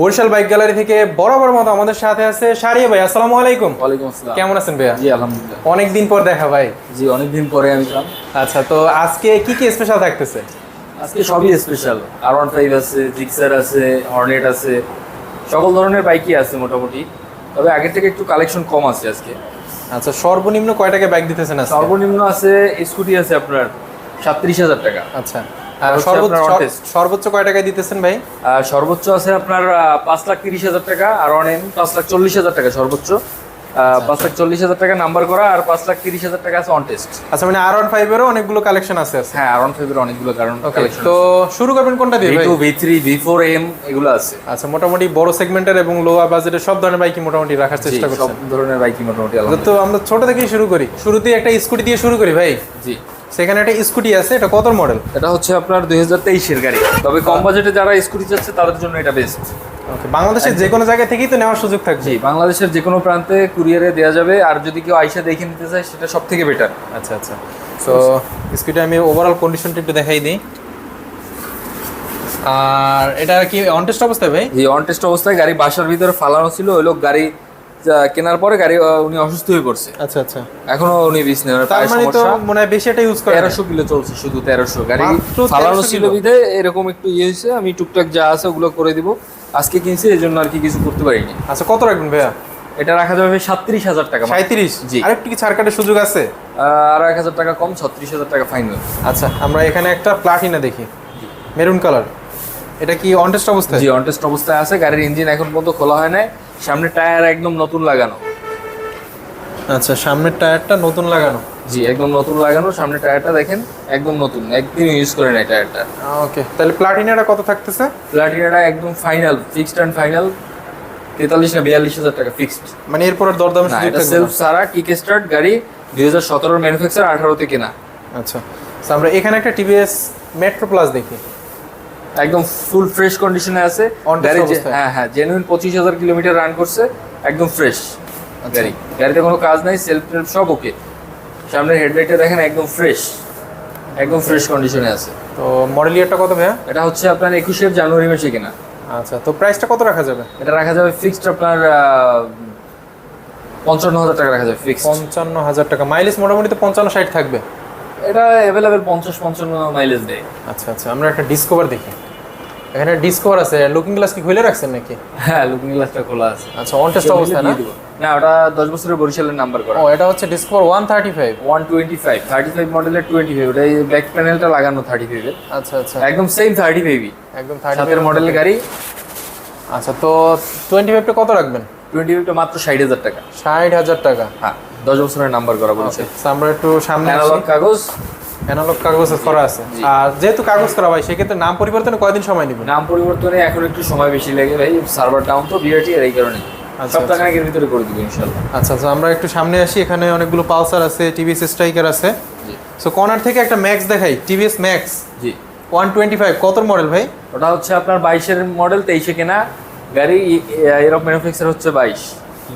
Barishal bike gallery থেকে বরাবর মতো আমাদের সাথে আছে সারিয়া ভাই আসসালামু আলাইকুম। ওয়ালাইকুম আসসালাম। কেমন আছেন ভাইয়া? জি আলহামদুলিল্লাহ। অনেক দিন পর দেখা ভাই। জি অনেকদিন পরে আমি আচ্ছা তো আজকে কি কি স্পেশাল থাকতেছে? আজকে সবই স্পেশাল আর ওয়ান ফাইভ আছে জিক্সার আছে হর্নেট আছে সকল ধরনের বাইকই আছে মোটামুটি। তবে আগের থেকে একটু কালেকশন কম আছে আজকে। আচ্ছা সর্বনিম্ন কয় টাকা বাইক দিতেছেন? সর্বনিম্ন আছে স্কুটি আছে আপনার সাতত্রিশ হাজার টাকা। আচ্ছা। সর্বোচ্চ কয় টাকায় দিতেছেন ভাই? সর্বোচ্চ আছে আপনার পাঁচ লাখ তিরিশ হাজার টাকা আর পাঁচ লাখ চল্লিশ হাজার টাকা সর্বোচ্চ। আহ, পাঁচ লাখ চল্লিশ হাজার টাকা নাম্বার করা আর পাঁচ লাখ তিরিশ হাজার টাকা আছে অন টেস্ট আচ্ছা মানে আর ওয়ান ফাইভেরও অনেকগুলো কালেকশন আছে হ্যাঁ আর অন ফাইভের অনেকগুলো কারণ তো শুরু করবেন কোনটা দিয়ে V two V three V four M এগুলো আছে। আচ্ছা মোটামুটি বড় সেগমেন্টের এবং লোয়ার বাজেটের সব ধরনের বাইকই মোটামুটি রাখার চেষ্টা জি, সব ধরনের বাইকই মোটামুটি তো আমরা ছোট থেকেই শুরু করি। শুরুতেই একটা স্কুটি দিয়ে শুরু করি ভাই? জি। সেখানে একটা স্কুটি আছে এটা কত মডেল এটা হচ্ছে আপনার দুই হাজার তেইশের গাড়ি। তবে কম বাজেটে যারা স্কুটি চাচ্ছে তাদের জন্য এটা বেস্ট ওকে বাংলাদেশের যে কোনো জায়গা থেকেই তো নেওয়ার সুযোগ থাকবে। জি বাংলাদেশের যে কোনো প্রান্তে কুরিয়ারে দেওয়া যাবে আর যদি কেউ আইসা দেখে নিতে চায় সেটা সব থেকে বেটার আচ্ছা আচ্ছা। তো স্কুটি আমি ওভারঅল কন্ডিশনটা একটু দেখাই দিই। আর এটা কি অনটেস্ট অবস্থায় ভাই? যে অন টেস্ট অবস্থায় গাড়ি বাসার ভিতরে ফালানো ছিল ওই লোক গাড়ি কেনার পরে গাড়ি উনি অসুস্থ হয়ে পড়ছে। আচ্ছা আচ্ছা। এখনও উনি বিষ নেন তার মানে তো মনে হয় বেশি এটা ইউজ করে। না। তেরোশো কিলো চলছে শুধু তেরোশো। গাড়ি মাত্র ফালানো ছিল? বিধে এরকম একটু ইয়ে হয়েছে আমি টুকটাক যা আছে ওগুলো করে দিব। আজকে কিনছি এই জন্য আর কি কিছু করতে পারিনি। আচ্ছা কত রাখবেন ভাইয়া? এটা রাখা যাবে সাতত্রিশ হাজার টাকা। সাঁত্রিশ জি। আরেকটু কি ছাড় কাটার সুযোগ আছে? আর আরও এক হাজার টাকা কম ছত্রিশ হাজার টাকা ফাইনাল আচ্ছা আমরা এখানে একটা প্লাটিনা দেখি। মেরুন কালার এটা কি অনটেস্ট অবস্থায়? জি অনটেস্ট অবস্থায় আছে গাড়ির ইঞ্জিন এখন পর্যন্ত খোলা হয় নাই। সামনে টায়ার একদম নতুন লাগানো। আচ্ছা সামনের টায়ারটা নতুন লাগানো? জি একদম নতুন লাগানো সামনে টায়ারটা দেখেন একদম নতুন একদিন ইউজ করে নাই টায়ারটা। ওকে তাহলে প্লাটিনাটা কত থাকতেছে? প্লাটিনাটা একদম ফাইনাল ফিক্সড অ্যান্ড ফাইনাল তেতাল্লিশ না বিয়াল্লিশ হাজার টাকা ফিক্সড মানে এরপর আর দরদামের না এটা সেলফ সারা কিক স্টার্ট গাড়ি দুই হাজার সতেরোর ম্যানুফ্যাকচার আঠারোতে কেনা। আচ্ছা তো আমরা এখানে একটা টিভিএস মেট্রো প্লাস দেখি। একদম ফুল ফ্রেশ কন্ডিশনে আছে? হ্যাঁ হ্যাঁ জেনুইন পঁচিশ হাজার কিলোমিটার রান করছে একদম ফ্রেশ গাড়ি। গাড়িতে কোনো কাজ নাই সেলফ টেলফ সব ওকে সামনের হেডলাইটটা দেখেন একদম ফ্রেশ একদম ফ্রেশ কন্ডিশনে আছে। তো মডেল ইয়ারটা কত ভাইয়া? এটা হচ্ছে আপনার একুশে জানুয়ারি মাসে কেনা। আচ্ছা তো প্রাইসটা কত রাখা যাবে? এটা রাখা যাবে ফিক্সড আপনার পঞ্চান্ন হাজার টাকা রাখা যাবে ফিক্সড পঞ্চান্ন হাজার টাকা। মাইলেজ মোটামুটি তো পঞ্চান্ন ষাট থাকবে। এটা অ্যাভেলেবেল পঞ্চাশ পঞ্চান্ন মাইলেজ দেয় আচ্ছা আচ্ছা আমরা একটা ডিসকভার দেখি। এখানে ডিসকভার আছে লুকিং গ্লাস কি খুলে রাখছেন নাকি? হ্যাঁ লুকিং গ্লাসটা খোলা আছে। আচ্ছা অন টেস্ট অবস্থা না? না ওটা দশ বছরের বরিশালের নাম্বার করা। ও এটা হচ্ছে Discover one thirty five one twenty five thirty five মডেলের টোয়েন্টি ফাইভ ওটা ব্যাক প্যানেলটা লাগানো থার্টি ফাইভের আচ্ছা আচ্ছা। একদম সেম থার্টি ফাইভই একদম থার্টি সাতের মডেলের গাড়ি। আচ্ছা তো টোয়েন্টি ফাইভটা কত রাখবেন? টোয়েন্টি ফাইভটা মাত্র ষাট হাজার টাকা। ষাট হাজার টাকা। হ্যাঁ। দশ বছরের নাম্বার করা বলছে। আমরা একটু সামনে অ্যানালগ কাগজ। অ্যানালগ কাগজ করা আছে। আর যেহেতু কাগজ করা ভাই সেক্ষেত্রে নাম পরিবর্তনে কয়দিন সময় নেবেন? নাম পরিবর্তনে এখন একটু সময় বেশি লাগে ভাই। সার্ভার ডাউন তো বিআরটি এর এই কারণে। আচ্ছা, সপ্তাহ ভিতরে করে দিব ইনশাল্লাহ। আচ্ছা আচ্ছা আমরা একটু সামনে আসি। এখানে অনেকগুলো পালসার আছে টিভিএস স্ট্রাইকার আছে। সো কর্নার থেকে একটা ম্যাক্স দেখাই টিভিএস ম্যাক্স জি। ওয়ান টোয়েন্টি ফাইভ কত মডেল ভাই? ওটা হচ্ছে আপনার বাইশের মডেল তেইশে কেনা। গাড়ি এরকম ম্যানুফ্যাকচার হচ্ছে বাইশ।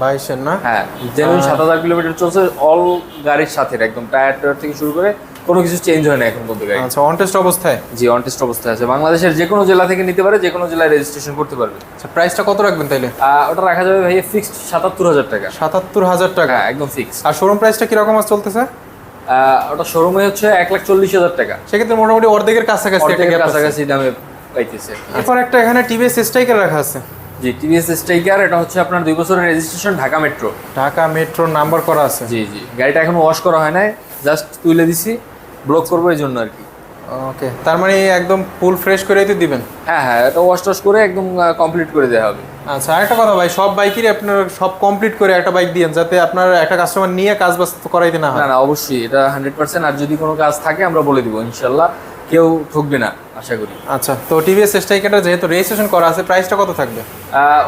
বাইশের না? হ্যাঁ জেনুইন সাত হাজার কিলোমিটার চলছে অল গাড়ির সাথে একদম টায়ার টায়ার থেকে শুরু করে কোনো কিছু চেঞ্জ হয় না এখন পর্যন্ত গাড়ি। আচ্ছা অন টেস্ট অবস্থায়? জি অন টেস্ট অবস্থায় আছে। বাংলাদেশের যে কোনো জেলা থেকে নিতে পারে যে কোনো জেলায় রেজিস্ট্রেশন করতে পারবে। আচ্ছা প্রাইসটা কত রাখবেন তাইলে? ওটা রাখা যাবে ভাই ফিক্সড সাতাত্তর হাজার টাকা। সাতাত্তর হাজার টাকা? হ্যাঁ একদম ফিক্সড আর শোরুম প্রাইসটা কীরকম আছে চলতেছে? ওটা শোরুমে হচ্ছে এক লাখ চল্লিশ হাজার টাকা। সেক্ষেত্রে মোটামুটি অর্ধেকের কাছাকাছি। কাছাকাছি দামে পাইতেছে। এরপর একটা এখানে টিভিএস স্ট্রাইকার রাখা আছে। জি টিভিএস স্ট্রাইকার এটা হচ্ছে আপনার দুই বছরের রেজিস্ট্রেশন ঢাকা মেট্রো ঢাকা মেট্রোর নাম্বার করা আছে। জি জি গাড়িটা এখন ওয়াশ করা হয় নাই জাস্ট তুলে দিছি ব্লক করব এই জন্য আর কি। ওকে তার মানে একদম ফুল ফ্রেশ করেই তো দিবেন? হ্যাঁ হ্যাঁ এটা ওয়াশ টশ করে একদম কমপ্লিট করে দেওয়া হবে। আচ্ছা আরেকটা কথা ভাই সব বাইকেরই আপনার সব কমপ্লিট করে একটা বাইক দিয়েন যাতে আপনার একটা কাস্টমার নিয়ে কাজ বাজ করাইতে না হয়। না অবশ্যই এটা হান্ড্রেড পার্সেন্ট আর যদি কোনো কাজ থাকে আমরা বলে দিব ইনশাল্লাহ। কেউ ঠকবে না আশা করি। আচ্ছা তো টিভিএস স্ট্রাইকারটা যেহেতু রেজিস্ট্রেশন করা আছে প্রাইসটা কত থাকবে?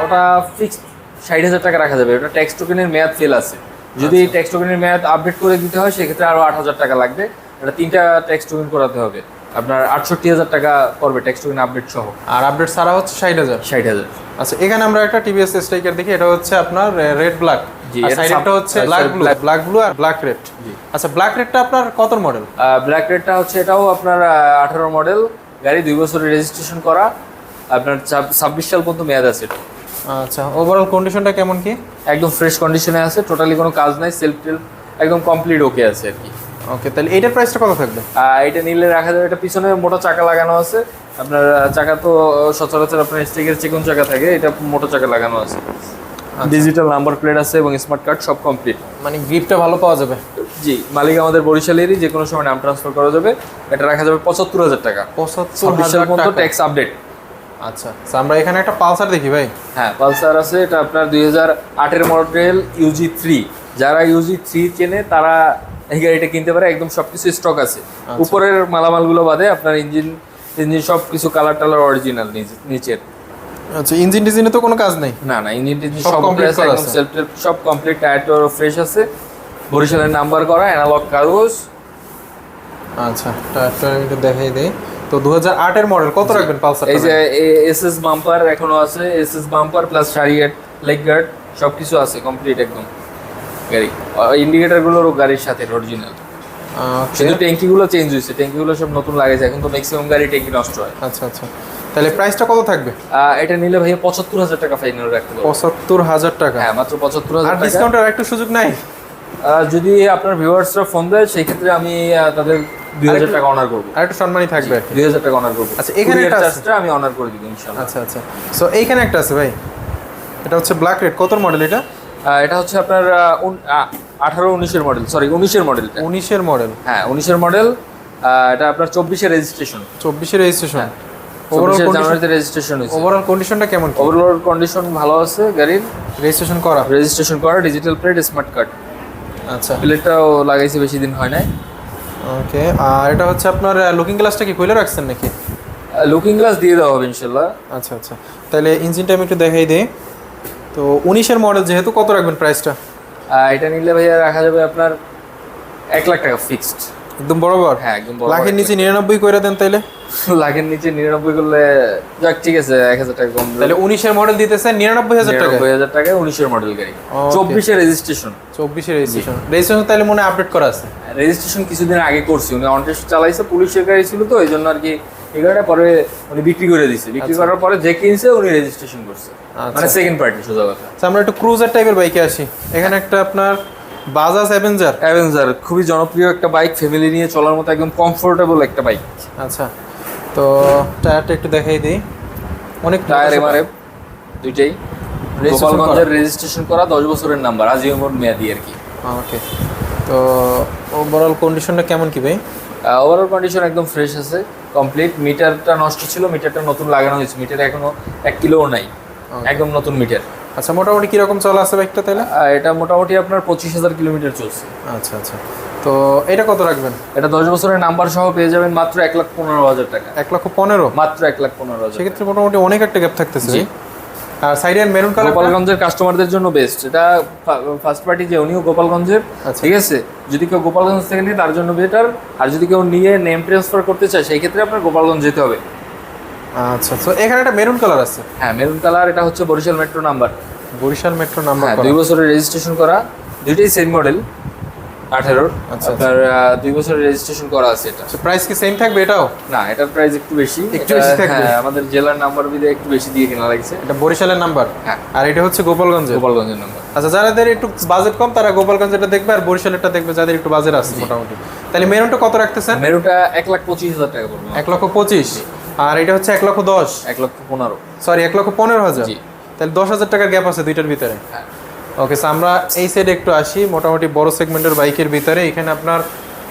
ওটা ফিক্সড ষাট হাজার টাকা রাখা যাবে। ওটা ট্যাক্স টোকেনের মেয়াদ ফেল আছে। যদি ট্যাক্স টোকেনের মেয়াদ আপডেট করে দিতে হয় সেক্ষেত্রে আরও আট হাজার টাকা লাগবে। এটা তিনটা ট্যাক্স টোকেন করাতে হবে। আপনার আটষট্টি হাজার টাকা পড়বে ট্যাক্স টোকেন আপডেট সহ। আর আপডেট সারা হচ্ছে ষাট হাজার। ষাট হাজার। আচ্ছা এখানে আমরা একটা টিভিএস স্ট্রাইকার দেখি এটা হচ্ছে আপনার রেড ব্ল্যাক সাইডটা হচ্ছে ব্ল্যাক ব্লু ব্ল্যাক ব্লু আর ব্ল্যাক রেড জি। আচ্ছা ব্ল্যাক রেডটা আপনার কত মডেল ব্ল্যাক রেডটা হচ্ছে এটাও আপনার আঠারো মডেল গাড়ি দুই বছরের রেজিস্ট্রেশন করা। আপনার ছাব্বিশ সাল পর্যন্ত মেয়াদ আছে। আচ্ছা ওভারঅল কন্ডিশনটা কেমন কি? একদম ফ্রেশ কন্ডিশনে আছে টোটালি কোনো কাজ নাই সেলফ টেলফ একদম কমপ্লিট ওকে আছে আর কি। ওকে তাহলে এইটার প্রাইসটা কত থাকবে? এটা নিলে রাখা যাবে এটা পিছনে মোটা চাকা লাগানো আছে আপনার চাকা তো সচরাচর আপনার স্টিকের চিকন চাকা থাকে এটা মোটা চাকা লাগানো আছে। ডিজিটাল নাম্বার প্লেট আছে এবং স্মার্ট কার্ড সব কমপ্লিট মানে গ্রিপটা ভালো পাওয়া যাবে? জি মালিক আমাদের বরিশালেরই যে কোনো সময় নাম ট্রান্সফার করা যাবে। এটা রাখা যাবে পঁচাত্তর হাজার টাকা। পঁচাত্তর হাজার পর্যন্ত টাকা। ট্যাক্স আপডেট আচ্ছা আমরা এখানে একটা পালসার দেখি ভাই। হ্যাঁ পালসার আছে এটা আপনার দুই হাজার আটের মডেল ইউজি থ্রি যারা ইউজি থ্রি চেনে তারা এই গাড়িটা কিনতে পারে একদম সবকিছু স্টক আছে। উপরের মালামালগুলো বাদে আপনার ইঞ্জিন ইঞ্জিন সব কিছু কালার টালার অরিজিনাল নিচের। আচ্ছা ইঞ্জিন টিঞ্জিনে তো কোনো কাজ নেই? না না ইঞ্জিন টিঞ্জিন সব কমপ্লিট করা আছে। সেলফ সব কমপ্লিট টায়ার ফ্রেশ আছে। বরিশালের নাম্বার করা অ্যানালগ কাগজ আচ্ছা টায়ারটা আমি একটু দেখাই দেই। তো দু হাজার আটের মডেল কত রাখবেন পালসার এই যে এস এস বাম্পার এখনও আছে এস এস বাম্পার প্লাস শারিয়েট লেগ গার্ড সব কিছু আছে কমপ্লিট একদম। গাড়ি ইন্ডিকেটার গুলোরও গাড়ির সাথে অরিজিনাল শুধু ট্যাঙ্কি গুলো চেঞ্জ হয়েছে। ট্যাঙ্কিগুলো সব নতুন লাগাইছে এখন তো ম্যাক্সিমাম গাড়ি ট্যাঙ্কি নষ্ট হয়। আচ্ছা আচ্ছা। তাহলে প্রাইসটা কত থাকবে? এটা নিলে ভাইয়া পঁচাত্তর হাজার টাকা ফাইনাল রাখতে পারব পঁচাত্তর হাজার টাকা। হ্যাঁ মাত্র পঁচাত্তর হাজার টাকা। ডিসকাউন্টের একটু সুযোগ নাই? যদি আপনার ভিউয়ার্সরা ফোন দেয় সেই ক্ষেত্রে আমি তাদের দুই হাজার টাকা অনার করব। আর একটু সম্মানই থাকবে দুই হাজার টাকা অনার করব। আচ্ছা, এখানে একটা। চার্জটা আমি অনার করে দিব ইনশাল্লাহ। আচ্ছা আচ্ছা। সো এইখানে একটা আছে ভাই। এটা হচ্ছে ব্ল্যাক রেড কত মডেল এটা? এটা হচ্ছে আপনার আঠারো উনিশের মডেল সরি উনিশের মডেল উনিশের মডেল হ্যাঁ উনিশের মডেল এটা আপনার চব্বিশের রেজিস্ট্রেশন চব্বিশের রেজিস্ট্রেশন চব্বিশের জানুয়ারিতে রেজিস্ট্রেশন হয়েছে। ওভারঅল কন্ডিশনটা কেমন ওভারঅল কন্ডিশন ভালো আছে গাড়ির। রেজিস্ট্রেশন করা। রেজিস্ট্রেশন করা ডিজিটাল প্লেট স্মার্ট কার্ড আচ্ছা। প্লেটটাও লাগাইছে বেশি দিন হয় নাই। ওকে আর এটা হচ্ছে আপনার লুকিং গ্লাসটা কি খুলে রাখছেন নাকি? লুকিং গ্লাস দিয়ে দেওয়া হবে ইনশাল্লাহ। আচ্ছা আচ্ছা। তাহলে ইঞ্জিনটা আমি একটু দেখাই দিই। তো উনিশের মডেল যেহেতু কত রাখবেন প্রাইসটা এটা নিলে ভাইয়া রাখা যাবে আপনার এক লাখ টাকা ফিক্সড একদম বরাবর? হ্যাঁ একদম লাখের নিচে নিরানব্বই করে দেন তাইলে? লাখের নিচে নিরানব্বই করলে যাক ঠিক আছে এক হাজার টাকা কম। তাহলে উনিশের মডেল দিতেছেন নিরানব্বই হাজার টাকা? নিরানব্বই হাজার টাকায় উনিশের মডেল গাড়ি. চব্বিশের রেজিস্ট্রেশন চব্বিশের রেজিস্ট্রেশন রেজিস্ট্রেশন তাহলে মনে আপডেট করা আছে। রেজিস্ট্রেশন কিছুদিন আগে করছি। উনি অনটেস্ট চালাইছে পুলিশের গাড়ি ছিল তো এই জন্য আর কি এই পরে উনি বিক্রি করে দিছে। বিক্রি করার পরে যে কিনছে উনি রেজিস্ট্রেশন করছে। আচ্ছা। মানে সেকেন্ড পার্টি সোজা কথা। আচ্ছা, আমরা একটু ক্রুজার টাইপের বাইকে আসি। এখানে একটা আপনার বাজাজ অ্যাভেঞ্জার অ্যাভেঞ্জার খুবই জনপ্রিয় একটা বাইক ফ্যামিলি নিয়ে চলার মতো একদম কমফোর্টেবল একটা বাইক আচ্ছা তো টায়ারটা একটু দেখাই দিই। অনেক টায়ার এমআরএফ দুইটাই। গোপালগঞ্জের রেজিস্ট্রেশন করা। দশ বছরের নাম্বার আজীবন মেয়াদি আর কি। ওকে তো ওভারঅল কন্ডিশনটা কেমন কি ভাই? ওভারঅল কন্ডিশন একদম ফ্রেশ আছে। কমপ্লিট মিটারটা নষ্ট ছিল মিটারটা নতুন লাগানো হয়েছে মিটার এখনও এক কিলোও নাই একদম নতুন মিটার আচ্ছা মোটামুটি কীরকম চলা আছে বাইকটা তাহলে? এটা মোটামুটি আপনার পঁচিশ হাজার কিলোমিটার চলছে। আচ্ছা আচ্ছা। তো এটা কত রাখবেন? এটা দশ বছরের নাম্বার সহ পেয়ে যাবেন মাত্র এক লাখ পনেরো হাজার টাকা। এক লাখ পনেরো? মাত্র এক লাখ পনেরো হাজার সেক্ষেত্রে মোটামুটি অনেক একটা গ্যাপ থাকতেছে। আর সাইডে মেরুন কালার গোপালগঞ্জের কাস্টমারদের জন্য বেস্ট এটা ফার্স্ট পার্টি যে উনিও গোপালগঞ্জের। আচ্ছা। ঠিক আছে? যদি কেউ গোপালগঞ্জ থেকে নিয়ে তার জন্য বেটার আর যদি কেউ নিয়ে নেম ট্রান্সফার করতে চায় সেই ক্ষেত্রে আপনার গোপালগঞ্জ যেতে হবে। আচ্ছা তো এখানে একটা মেরুন কালার আছে। হ্যাঁ মেরুন কালার এটা হচ্ছে Barishal metro number Barishal metro number হ্যাঁ দুই বছরের রেজিস্ট্রেশন করা। দুইটাই সেম মডেল আঠেরোর আচ্ছা, আপনার দুই বছরের রেজিস্ট্রেশন করা আছে এটা। প্রাইস কি সেম থাকবে এটাও? না এটার প্রাইস একটু বেশি। একটু বেশি থাকবে? হ্যাঁ আমাদের জেলার নাম্বার বিদে একটু বেশি দিয়ে কেনা লাগছে। এটা বরিশালের নাম্বার হ্যাঁ। আর এটা হচ্ছে গোপালগঞ্জের? গোপালগঞ্জের নাম্বার আচ্ছা যাদের একটু বাজেট কম তারা গোপালগঞ্জেরটা দেখবে আর বরিশালেরটা দেখবে যাদের একটু বাজেট আছে মোটামুটি। তাহলে মেরুনটা কত রাখতেছেন? মেরুটা এক লাখ পঁচিশ হাজার টাকা পড়বে। এক লক্ষ পঁচিশ। আর এটা হচ্ছে এক লক্ষ দশ। এক লক্ষ পনেরো। সরি এক লক্ষ পনেরো হাজার। জি। তাহলে দশ হাজার টাকার গ্যাপ আছে দুইটার ভিতরে। হ্যাঁ। ওকে সো আমরা এই সাইডে একটু আসি। মোটামুটি বড় সেগমেন্টের বাইকের ভিতরে। এখানে আপনার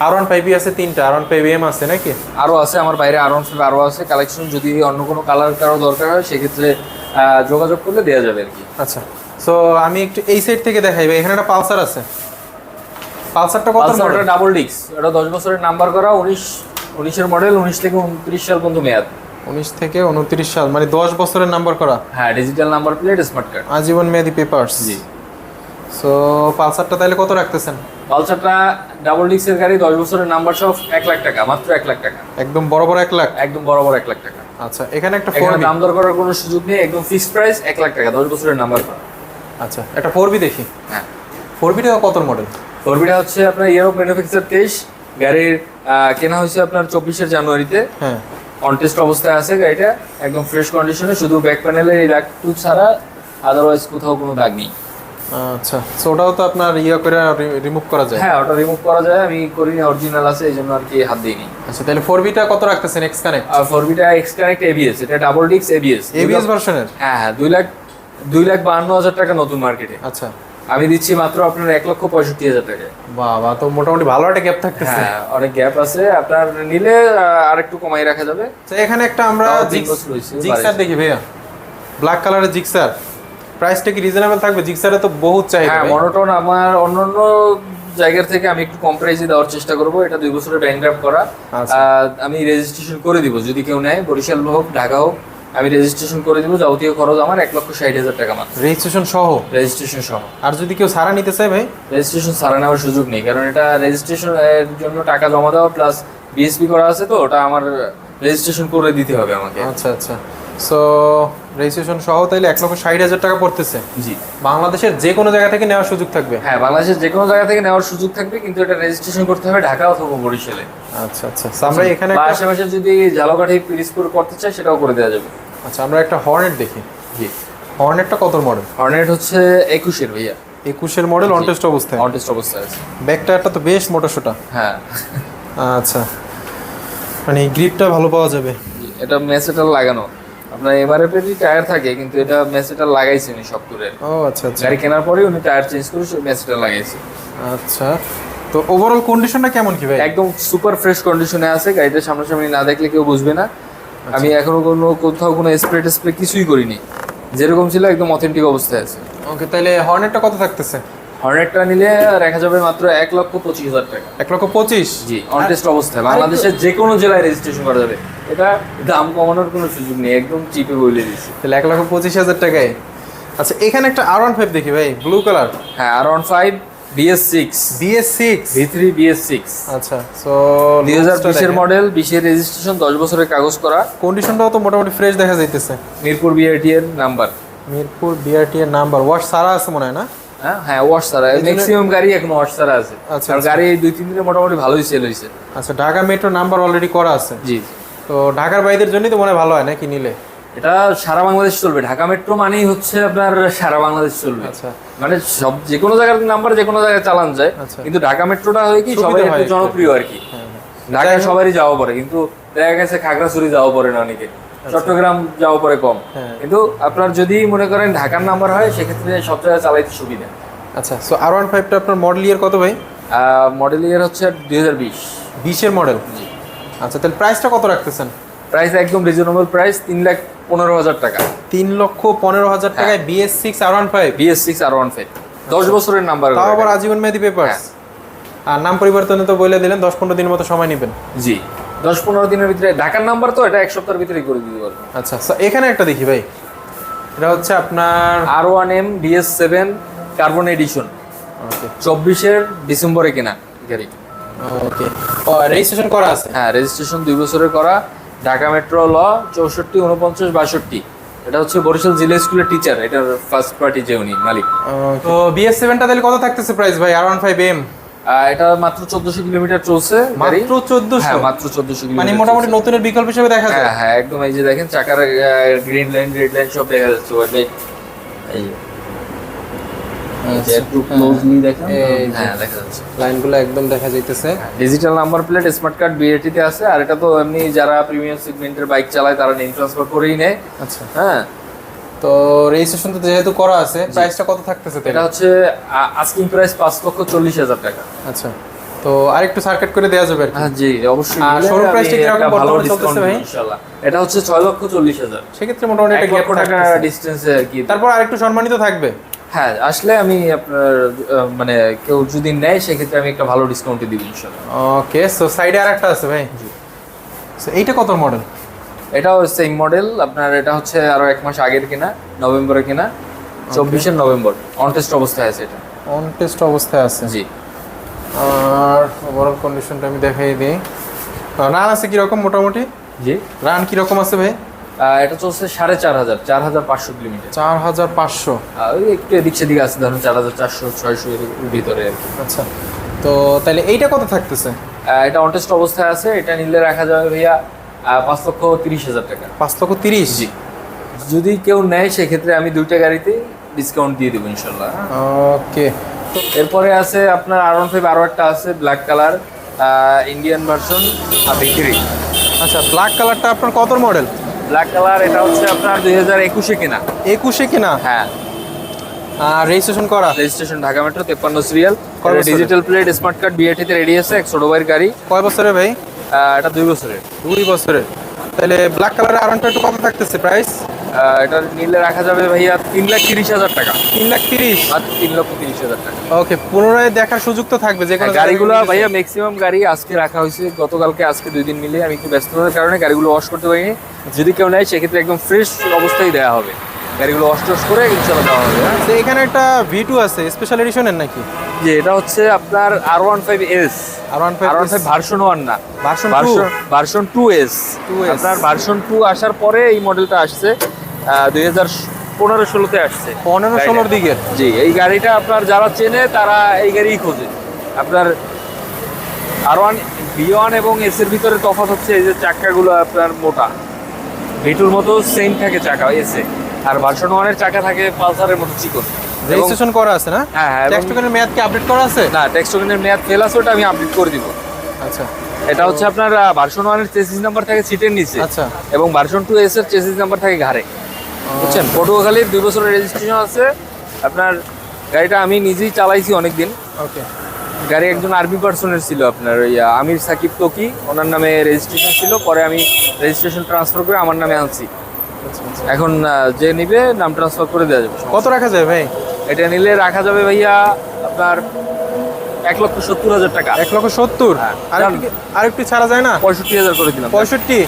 আর ওয়ান ফাইভই আছে তিনটা। আর ওয়ান ফাইভ এম আছে নাকি? আরও আছে আমার বাইরে আরও আরও আছে। কালেকশন যদি অন্য কোনো কালার কারও দরকার হয় সেক্ষেত্রে যোগাযোগ করলে দেওয়া যাবে আর কি। আচ্ছা। সো আমি একটু এই সাইড থেকে দেখাই এখানে একটা পালসার আছে। পালসারটা কত মডেল ডাবল ডিক্স এটা দশ বছরের নাম্বার করা উনিশ উনিশের মডেল উনিশ থেকে উনত্রিশ সাল পর্যন্ত মেয়াদ। উনিশ থেকে উনত্রিশ সাল মানে দশ বছরের নাম্বার করা। হ্যাঁ digital number plate smart card আজীবন মেয়াদি পেপারস জি। সো পালসারটা তাহলে কত রাখতেছেন? পালসারটা ডাবল ডিক্সের গাড়ি দশ বছরের নাম্বার সহ এক লাখ টাকা মাত্র এক লাখ টাকা। একদম বড় বড় এক লাখ? একদম বরাবর এক লাখ টাকা। আচ্ছা এখানে একটা ফোর দাম দর করার কোনো সুযোগ নেই একদম ফিক্সড প্রাইস এক লাখ টাকা দশ বছরের নাম্বার আচ্ছা একটা ফোর বি দেখি। হ্যাঁ। ফোর বিটা কত মডেল ফোরবিটা হচ্ছে আপনার ইয়ার অফ ম্যানুফ্যাকচার তেইশ গাড়ির কেনা হয়েছে আপনার চব্বিশের জানুয়ারিতে। হ্যাঁ। অনটেস্ট অবস্থায় আছে গাড়িটা একদম ফ্রেশ কন্ডিশনে শুধু ব্যাক প্যানেলের এই দাগটু ছাড়া আদারওয়াইজ কোথাও কোনো দাগ নেই। আচ্ছা সো ওটাও তো আপনার ইয়া করে রিমুভ করা যায়? হ্যাঁ ওটা রিমুভ করা যায় আমি করিনি অরিজিনাল আছে এই জন্য আর কি হাত দিইনি। আচ্ছা তাহলে ফোর বিটা কত রাখতেছেন এক্স কানেক্ট আর ফোর বিটা এক্স কানেক্ট এবিএস এটা ডাবল ডিক্স এবিএস এবিএস ভার্সনের হ্যাঁ হ্যাঁ দুই লাখ দুই লাখ বাহান্ন হাজার টাকা নতুন মার্কেটে আচ্ছা। আমি দিচ্ছি মাত্র আপনার এক লক্ষ পঁয়ষট্টি হাজার টাকা বাবা তো মোটামুটি ভালো একটা গ্যাপ থাকতেছে। হ্যাঁ অনেক গ্যাপ আছে আপনার নিলে আর একটু কমাই রাখা যাবে। তো এখানে একটা আমরা জিক্সার দেখি ভাইয়া। ব্ল্যাক কালারের জিক্সার প্রাইসটা কি রিজনেবল থাকবে? জিক্সারে তো বহুত চাই হ্যাঁ। মনোটন আমার অন্যান্য জায়গার থেকে আমি একটু কম প্রাইসে দেওয়ার চেষ্টা করব। এটা দুই বছরের ব্যাংকড্রাফ্ট করা। আচ্ছা। আমি রেজিস্ট্রেশন করে দিব যদি কেউ নেয়। বরিশাল হোক ঢাকা হোক আমি রেজিস্ট্রেশন করে দিব। যাবতীয় খরচ আমার এক লক্ষ ষাট হাজার টাকা মাত্র। রেজিস্ট্রেশন সহ? রেজিস্ট্রেশন সহ। আর যদি কেউ সারা নিতে চায় ভাই? রেজিস্ট্রেশন সারা নেওয়ার সুযোগ নেই কারণ এটা রেজিস্ট্রেশন এর জন্য টাকা জমা দেওয়া প্লাস বিএসপি করা আছে তো ওটা আমার রেজিস্ট্রেশন করে দিতে হবে আমাকে। আচ্ছা আচ্ছা। সো রেজিস্ট্রেশন সহ তাইলে এক লক্ষ ষাট হাজার টাকা পড়তেছে। জি। বাংলাদেশের যে কোনো জায়গা থেকে নেওয়ার সুযোগ থাকবে? হ্যাঁ বাংলাদেশের যে কোনো জায়গা থেকে নেওয়ার সুযোগ থাকবে কিন্তু এটা রেজিস্ট্রেশন করতে হবে ঢাকা অথবা বরিশালে। আচ্ছা আচ্ছা। আমরা এখানে আশেপাশে যদি ঝালকাঠি পিরিজপুর করতে চাই সেটাও করে দেওয়া যাবে। আচ্ছা আমরা একটা হর্নেট দেখি। জি। হর্নেটটা কত মডেল? হর্নেট হচ্ছে একুশের ভাইয়া। একুশের মডেল অনটেস্ট অবস্থায়। অনটেস্ট অবস্থায় আছে। ব্যাক টায়ারটা তো বেশ মোটা সোটা হ্যাঁ। আচ্ছা। মানে গ্রিপটা ভালো পাওয়া যাবে। এটা মেসেটার লাগানো। আপনার এমআরএফ এরই টায়ার থাকে কিন্তু এটা মেসেটা লাগাইছে উনি সব করে ও আচ্ছা আচ্ছা। গাড়ি কেনার পরে উনি টায়ার চেঞ্জ করে সব মেসেটা লাগাইছে। আচ্ছা। তো ওভারঅল কন্ডিশনটা কেমন কি ভাই? একদম সুপার ফ্রেশ কন্ডিশনে আছে গাড়িটা সামনাসামনি না দেখলে কেউ বুঝবে না। আমি এখনও কোনো কোথাও কোনো স্প্রে টেস্প্রে কিছুই করিনি। যেরকম ছিল একদম অথেন্টিক অবস্থায় আছে। ওকে তাহলে হর্নেটটা কত থাকতেছে? হর্নেটটা নিলে রাখা যাবে মাত্র এক লক্ষ পঁচিশ হাজার টাকা। এক লক্ষ পঁচিশ? জি অনটেস্ট অবস্থায়। বাংলাদেশের যে কোনো জেলায় রেজিস্ট্রেশন করা যাবে। এটা দাম কমানোর কোনো সুযোগ নেই একদম চিপে বলে দিচ্ছি। তাহলে এক লক্ষ পঁচিশ হাজার টাকায়। আচ্ছা এখানে একটা আর ওয়ান ফাইভ দেখি ভাই ব্লু কালার হ্যাঁ R one five BS six BS six V three BS six আচ্ছা সো দুই হাজার বিশের মডেল বিশের রেজিস্ট্রেশন দশ বছরের কাগজ করা। কন্ডিশনটাও তো মোটামুটি ফ্রেশ দেখা যাইতেছে। মিরপুর বিআরটি এর নাম্বার মিরপুর বিআরটি এর নাম্বার ওয়াশ সারা আছে মনে হয় না? হ্যাঁ হ্যাঁ ওয়াশ ছাড়া। ম্যাক্সিমাম গাড়ি এখন ওয়াশ ছাড়া আছে। আচ্ছা, আচ্ছা। গাড়ি দুই তিন দিনে মোটামুটি ভালোই সেল হয়েছে। আচ্ছা ঢাকা মেট্রো নাম্বার অলরেডি করা আছে। জি তো ঢাকার বাইদের জন্যই তো মনে হয় ভালো হয় নাকি নিলে? এটা সারা বাংলাদেশ চলবে। ঢাকা মেট্রো মানেই হচ্ছে আপনার সারা বাংলাদেশ চলবে। আচ্ছা। মানে সব যে কোনো জায়গার নাম্বার যে কোনো জায়গায় চালান যায়। আচ্ছা। কিন্তু ঢাকা মেট্রোটা হয়ে কি সবাই একটু একটু। জনপ্রিয় আর কি। হ্যাঁ, হ্যাঁ। ঢাকায় সবারই যাওয়া পড়ে। কিন্তু দেখা গেছে খাগড়াছড়ি যাওয়া পড়ে না অনেকে। চট্টগ্রাম যাওয়া পরে কম। আচ্ছা। হ্যাঁ। কিন্তু আপনার যদি মনে করেন ঢাকার নাম্বার হয় সেক্ষেত্রে সব জায়গায় চালাইতে সুবিধা। আচ্ছা সো আর ওয়ান ফাইভটা আপনার মডেল ইয়ার কত ভাই? মডেল ইয়ার হচ্ছে দুই হাজার বিশ। বিশের মডেল আচ্ছা তাহলে প্রাইসটা কত রাখতেছেন? প্রাইস একদম রিজনেবল প্রাইস তিন লাখ পনেরো হাজার টাকা। তিন লক্ষ পনেরো হাজার। টাকায় BS six R one five BS six R one five দশ বছরের নাম্বার তাও আবার আজীবন মেয়াদি পেপার। আর নাম পরিবর্তনে তো বলে দিলেন দশ পনেরো দিনের মতো সময় নেবেন। জি। দশ পনেরো দিনের ভিতরে ঢাকার নাম্বার তো এটা এক সপ্তাহের ভিতরে করে দিতে পারব। আচ্ছা so এখানে একটা দেখি ভাই। এটা হচ্ছে আপনার R one M BS seven carbon edition চব্বিশের ডিসেম্বরে কেনা গাড়ি। ওকে রেজিস্ট্রেশন করা আছে? হ্যাঁ রেজিস্ট্রেশন দুই বছরের করা। ঢাকা মেট্রো ল চৌষট্টি উনপঞ্চাশ বাষট্টি। এটা হচ্ছে বরিশাল জিলা স্কুলের টিচার এটার ফার্স্ট পার্টি যে উনি মালিক। তো বিএস সেভেনটা তাহলে কত থাকতেছে প্রাইস ভাই? আর ওয়ান ফাইভ এম এটা মাত্র চোদ্দশো কিলোমিটার চলছে মাত্র চোদ্দশো? হ্যাঁ মাত্র চোদ্দশো মানে মোটামুটি নতুনের বিকল্প হিসেবে দেখা যায়? হ্যাঁ হ্যাঁ একদম এই যে দেখেন চাকার গ্রিন লাইন রেড লাইন সব দেখা যাচ্ছে এই একটু ক্লোজলি দেখেন হ্যাঁ দেখা যাচ্ছে। লাইনগুলো একদম দেখা যাইতেছে। Digital number plate smart card BAT তে আছে আর এটা তো এমনি যারা প্রিমিয়াম সেগমেন্টের বাইক চালায় তারা নেম ট্রান্সফার করেই নেয়। আচ্ছা। হ্যাঁ তো রেজিস্ট্রেশন তো যেহেতু করা আছে প্রাইসটা কত থাকতেছে এটা হচ্ছে আস্কিং প্রাইস পাঁচ লক্ষ চল্লিশ হাজার টাকা। আচ্ছা। তো আরেকটু সার্কিট করে দেওয়া যাবে হ্যাঁ জি অবশ্যই। আর নিলে showroom আমি price টা কীরকম একটা ভালো চলতেছে ভাই? ইনশাআল্লাহ। এটা হচ্ছে ছয় লক্ষ চল্লিশ হাজার। সেক্ষেত্রে মোটামুটি এক একটা গ্যাপ টাকা ডিস্টেন্সে আর কি। তারপর আরেকটু সম্মানিত থাকবে। হ্যাঁ আসলে আমি আপনার মানে কেউ যদি নেয় সেক্ষেত্রে আমি একটা ভালো ডিসকাউন্টে দিব ইনশাল্লাহ ওকে সো সাইডে আরেকটা আছে ভাই। So, এইটা কত মডেল এটাও সেম মডেল আপনার এটা হচ্ছে আরও এক মাস আগের কিনা নভেম্বরে কিনা চব্বিশের নভেম্বর অনটেস্ট অবস্থায় আছে এটা। অন টেস্ট অবস্থায় আছে। জি। আর ওভারঅল কন্ডিশনটা আমি দেখাই দিই। রান আছে কীরকম মোটামুটি? জি। রান কীরকম আছে ভাই? এটা চলছে সাড়ে চার হাজার চার হাজার পাঁচশো কিলোমিটার। চার হাজার পাঁচশো। ওই একটু এদিক সেদিকে আছে ধরুন চার হাজার চারশো ছয়শো এর ভিতরে আর কি। আচ্ছা। তো তাহলে এইটা কত থাকতেছে? এটা অনটেস্ট অবস্থায় আছে এটা নিলে রাখা যাবে ভাইয়া পাঁচ লক্ষ তিরিশ হাজার টাকা। পাঁচ লক্ষ তিরিশ? জি। যদি কেউ নেয় সেক্ষেত্রে আমি দুইটা গাড়িতে ডিসকাউন্ট দিয়ে দেবো ইনশাল্লাহ। ওকে। এরপরে আছে আপনার আর ওয়ান ফাইভ আরও একটা আছে ব্ল্যাক কালার ইন্ডিয়ান ভার্সন আর বিক্রি আচ্ছা ব্ল্যাক কালারটা আপনার কত মডেল ব্ল্যাক কালার এটা হচ্ছে আপনার দুই হাজার একুশে কেনা। একুশে কিনা? হ্যাঁ। আর রেজিস্ট্রেশন করা? রেজিস্ট্রেশন ঢাকা মেট্রো তেপ্পান্ন serial digital plate smart card বিআরটিতে ready আছে এক ছোট ভাইয়ের গাড়ি। কয় বছরের ভাই? এটা দুই বছরের দুই বছরের। তাহলে ব্ল্যাক কালারের আরনটা একটু কত থাকতেছে প্রাইস এটা নিলে রাখা যাবে ভাইয়া তিন লাখ তিরিশ হাজার টাকা। তিন লাখ তিরিশ? আর তিন লক্ষ তিরিশ হাজার টাকা। ওকে পুনরায় দেখার সুযোগ তো থাকবে যে গাড়িগুলো ভাইয়া ম্যাক্সিমাম গাড়ি আজকে রাখা হয়েছে গতকালকে আজকে দুই দিন মিলে। আমি একটু ব্যস্ততার কারণে গাড়িগুলো ওয়াশ করতে পারিনি। যদি কেউ নেয় সেক্ষেত্রে একদম ফ্রেশ অবস্থায় দেওয়া হবে। গাড়িগুলো ওয়াশ টস করে ইনশাল্লাহ দেওয়া হবে হ্যাঁ? তো এখানে একটা ভি টু আছে স্পেশাল এডিশনের নাকি? যে এটা হচ্ছে আপনার R one five S R one R one five version one না। Version two version version two S আপনার ভার্সন টু আসার পরে এই মডেলটা আসছে দুই হাজার পনেরো ষোলোতে আসছে। পনেরো ষোলোর দিকের জি এই গাড়িটা আপনার যারা চেনে তারা এই গাড়িই খোঁজে। আপনার আর ওয়ান বি ওয়ান এবং এস এর ভিতরে তফাৎ হচ্ছে এই যে চাকাগুলো আপনার মোটা। ভিটুর মতো সেম থাকে চাকা এসে আর ভার্সন ওয়ানের চাকা থাকে পালসারের মতো চিকন। রেজিস্ট্রেশন করা আছে না? হ্যাঁ, হ্যাঁ, এবং- ট্যাক্স টোকেনের মেয়াদ কি আপডেট করা আছে? না টেক্সটোকেনের মেয়াদ ফেল আছে ওটা আমি আপডেট করে দিব। আচ্ছা। এটা হচ্ছে আপনার ভার্সন ওয়ানের চেসিস নাম্বার থাকে সিটের নিচে। আচ্ছা। এবং ভার্সন টু এস এর চেসিস নাম্বার থাকে ঘাড়ে। বুঝছেন? পটুয়াখালীর দুই বছরের রেজিস্ট্রেশন আছে। আপনার গাড়িটা আমি নিজেই চালাইছি অনেকদিন। ওকে গাড়ি একজন আর্মি পার্সনের ছিল আপনার ওই আমির সাকিব তোকি ওনার নামে রেজিস্ট্রেশন ছিল পরে আমি রেজিস্ট্রেশন ট্রান্সফার করে আমার নামে আনছি। এখন যে নিবে নাম ট্রান্সফার করে দেওয়া যাবে। কত রাখা যাবে ভাই? এটা নিলে রাখা যাবে ভাইয়া আপনার এক লক্ষ সত্তর হাজার টাকা। এক লক্ষ সত্তর? হ্যাঁ। আর আরেকটু ছাড়া যায় না? পঁয়ষট্টি হাজার করে দিলাম। পঁয়ষট্টি?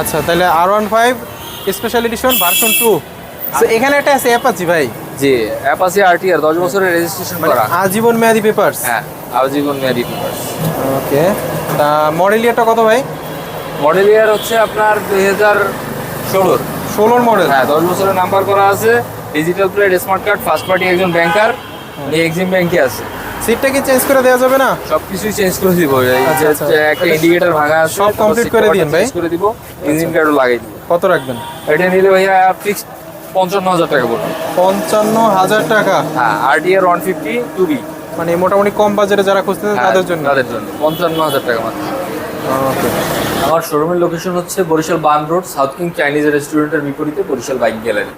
আচ্ছা তাহলে R one five special edition version two এখানে একটা আছে অ্যাপাচি ভাই। জি অ্যাপাসি আরটিআর দশ বছরের রেজিস্ট্রেশন মানে করা। আজীবন মেয়াদি পেপারস হ্যাঁ আজীবন মেয়াদি পেপার্স ওকে তা মডেল ইয়ারটা কত ভাই? মডেল ইয়ার হচ্ছে আপনার দুই হাজার ষোলোর। ষোলোর মডেল হ্যাঁ দশ বছরের নাম্বার করা আছে। Digital plate smart card first party একজন ব্যাংকার এক্সিম ব্যাংকে আছে। সিটটা কি চেঞ্জ করে দেওয়া যাবে না? সব কিছুই চেঞ্জ করে দিব। আচ্ছা, আচ্ছা। একটা ইন্ডিকেটর ভাঙা সব complete করে দিন ভাই। করে দিব ইঞ্জিন কার্ডও লাগাই দিব। কত রাখবেন? এটা নিলে ভাইয়া ফিক্সড পঞ্চান্ন হাজার টাকা পড়বে। পঞ্চান্ন হাজার টাকা? হ্যাঁ RTR one fifty two V মানে মোটামুটি কম বাজারে যারা খুঁজতেছেন তাদের জন্য। তাদের জন্য। পঞ্চান্ন হাজার টাকা মাত্র। ওকে আমার শোরুমের লোকেশন হচ্ছে বরিশাল বান রোড সাউথ কিং চাইনিজ রেস্টুরেন্টের বিপরীতে বরিশাল বাইক গ্যালারি